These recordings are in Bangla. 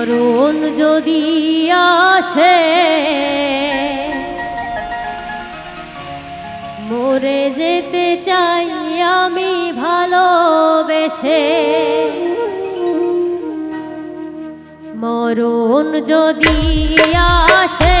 মরণ যদি আসে মরে যেতে চাই আমি ভালোবেসে। মরণ যদি আসে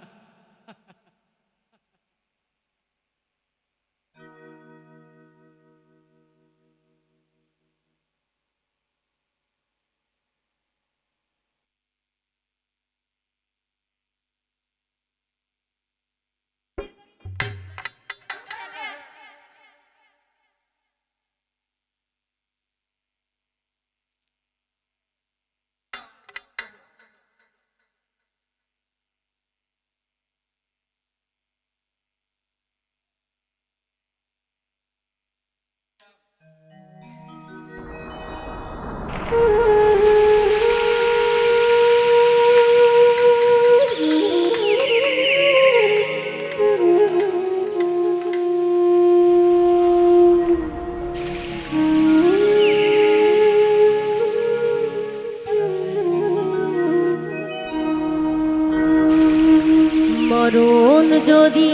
চরণ যদি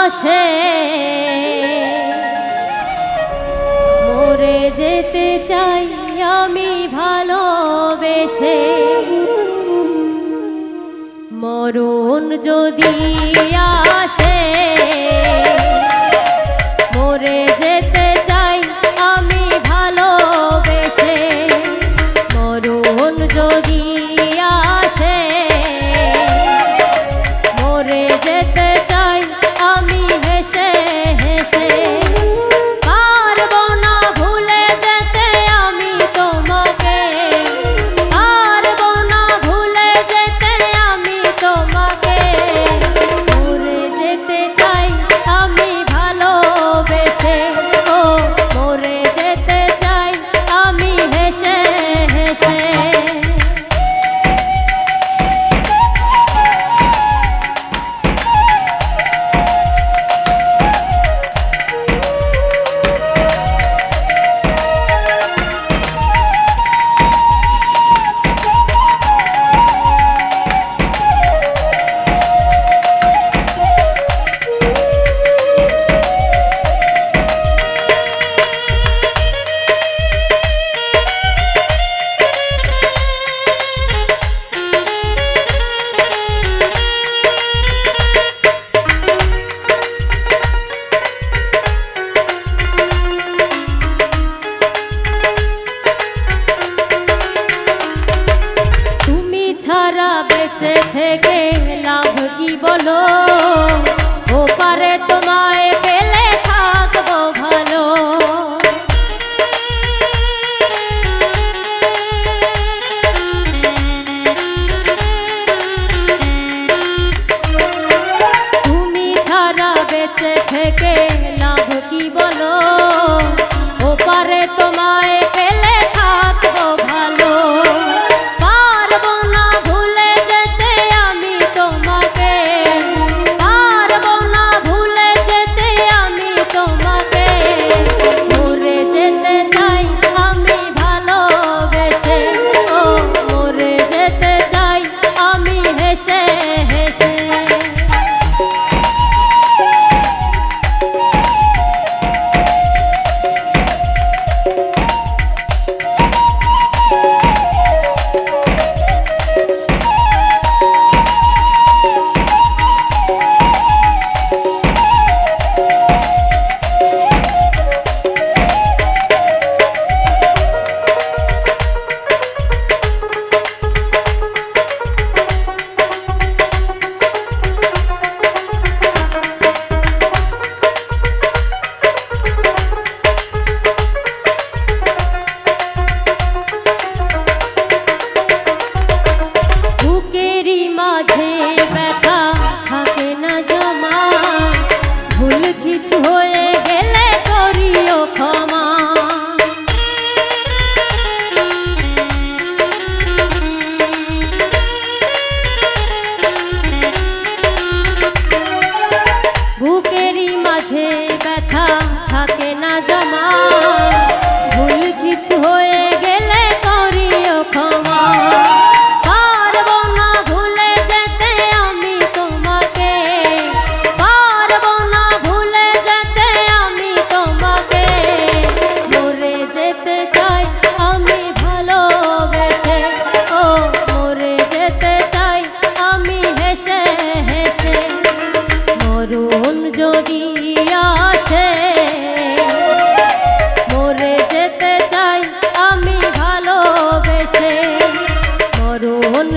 আসে মরে যেতে চাই আমি ভালোবেসে। মরণ যদি আসে মরে যে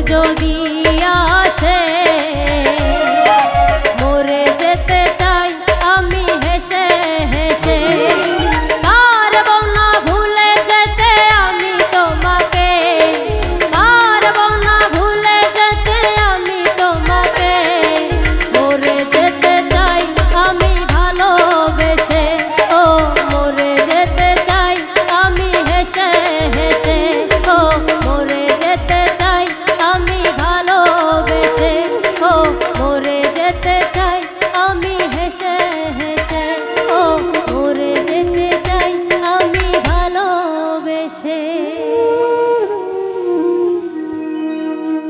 যদি